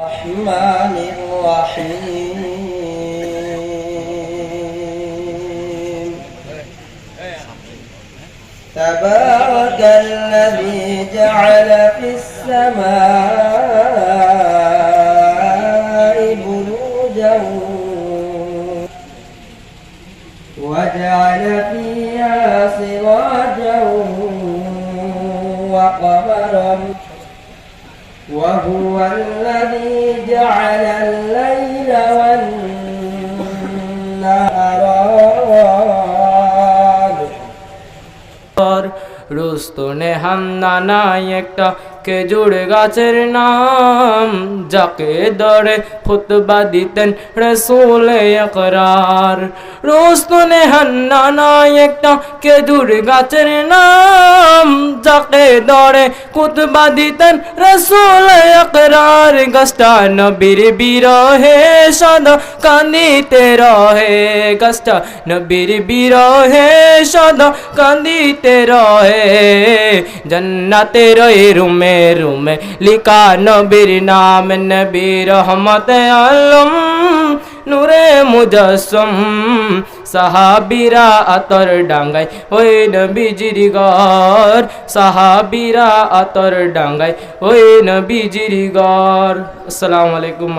الرحمن الرحيم. تبارك الذي جعل في السماء بروجا وجعل فيها سراجا وقمرا وهو الذي جعل الليل والنهار রুস্তনে হান্নানাই একটা খেজুর গাছের নাম যাকে দরে খুতবা দিতেন রসুল একরার রুস্তনে হান্নানাই একটা খেজুর গাছের নাম যাকে দরে খুতবা দিতেন রসুল একরার গাছটা নবীর বিরহে সদা কান্দিতে রহে, গাছটা নবীর বিরহে সদা কান্দিতে রহে। জন্নাতের ওই রুমে রুমে লিখা নবীর নাম নবী রহমত আলম। মুজসম সাহাবিরা আতর ডাঙ্গাই ওই নবীজির গর সাহাবিরা আতর ডাঙ্গাই ওই নবীজির গর আসসালামু আলাইকুম